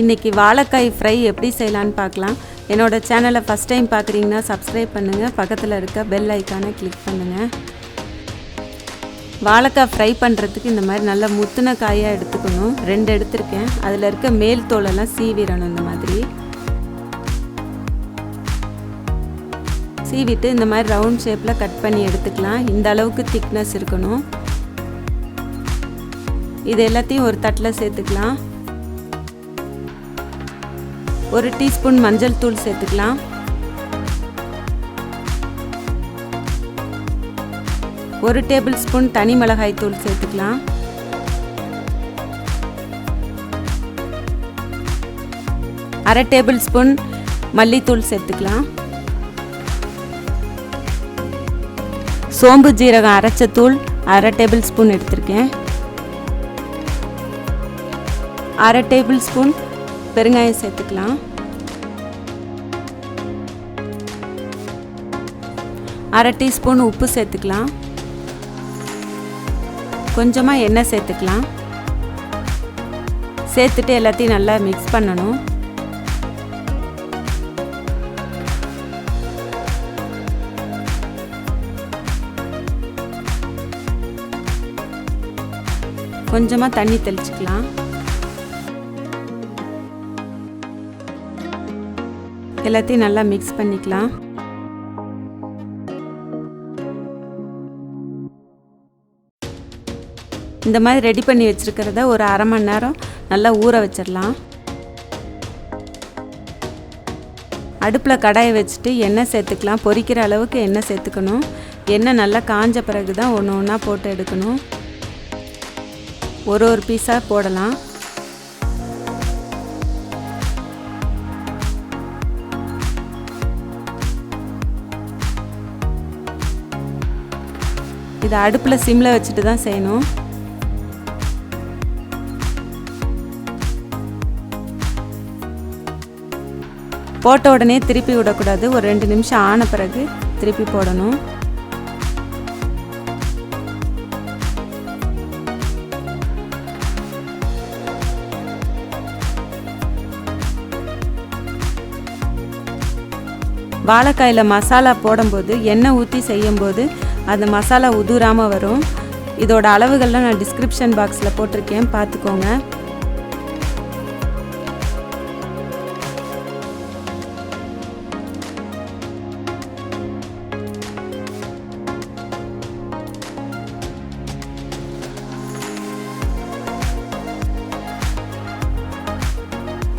இன்றைக்கி வாழைக்காய் ஃப்ரை எப்படி செய்யலான்னு பார்க்கலாம். என்னோடய சேனலை ஃபஸ்ட் டைம் பார்க்குறீங்கன்னா சப்ஸ்கிரைப் பண்ணுங்கள் பக்கத்தில் இருக்க பெல் ஐக்கானை கிளிக் பண்ணுங்கள் வாழைக்காய் ஃப்ரை பண்ணுறதுக்கு இந்த மாதிரி நல்லா முத்துன காயாக எடுத்துக்கணும். ரெண்டு எடுத்திருக்கேன். அதில் இருக்க மேல் தோலெல்லாம் சீவிடணும் இந்த மாதிரி. சீவிட்டு இந்த மாதிரி ரவுண்ட் ஷேப்பில் கட் பண்ணி எடுத்துக்கலாம். இந்த அளவுக்கு திக்னஸ் இருக்கணும். இது எல்லாத்தையும் ஒரு தட்டில் சேர்த்துக்கலாம். ஒரு டீஸ்பூன் மஞ்சள் தூள் சேர்த்துக்கலாம். ஒரு டேபிள் ஸ்பூன் தனி மிளகாய் தூள் சேர்த்துக்கலாம். அரை டேபிள் ஸ்பூன் மல்லித்தூள் சேர்த்துக்கலாம். சோம்பு ஜீரகம் அரைச்ச தூள் அரை டேபிள் ஸ்பூன் எடுத்திருக்கேன். அரை டேபிள் ஸ்பூன் பெருங்காயம் சேர்த்துக்கலாம். அரை டீஸ்பூன் உப்பு சேர்த்துக்கலாம். கொஞ்சமாக எண்ணெய் சேர்த்துக்கலாம். சேர்த்துட்டு எல்லாத்தையும் நல்லா மிக்ஸ் பண்ணணும். கொஞ்சமாக தண்ணி தெளிச்சுக்கலாம். எல்லாத்தையும் நல்லா மிக்ஸ் பண்ணிக்கலாம். இந்த மாதிரி ரெடி பண்ணி வச்சுருக்கிறத ஒரு அரை மணி நேரம் நல்லா ஊற வச்சிடலாம். அடுப்பில் கடாயை வச்சுட்டு எண்ணெய் சேர்த்துக்கலாம். பொரிக்கிற அளவுக்கு எண்ணெய் சேர்த்துக்கணும். எண்ணெய் நல்லா காஞ்ச பிறகு தான் ஒன்று ஒன்றா போட்டு எடுக்கணும். ஒரு ஒரு பீஸாக போடலாம். இதை அடுப்பில் சிம்மில் வச்சுட்டு தான் செய்யணும். போட்ட உடனே திருப்பி விடக்கூடாது. ஒரு ரெண்டு நிமிஷம் ஆன பிறகு திருப்பி போடணும். வாழைக்காயில் மசாலா போடும்போது எண்ணெய் ஊற்றி செய்யும்போது அந்த மசாலா உதுராமல் வரும். இதோட அளவுகள்லாம் நான் டிஸ்கிரிப்ஷன் பாக்ஸில் போட்டிருக்கேன். பார்த்துக்கோங்க.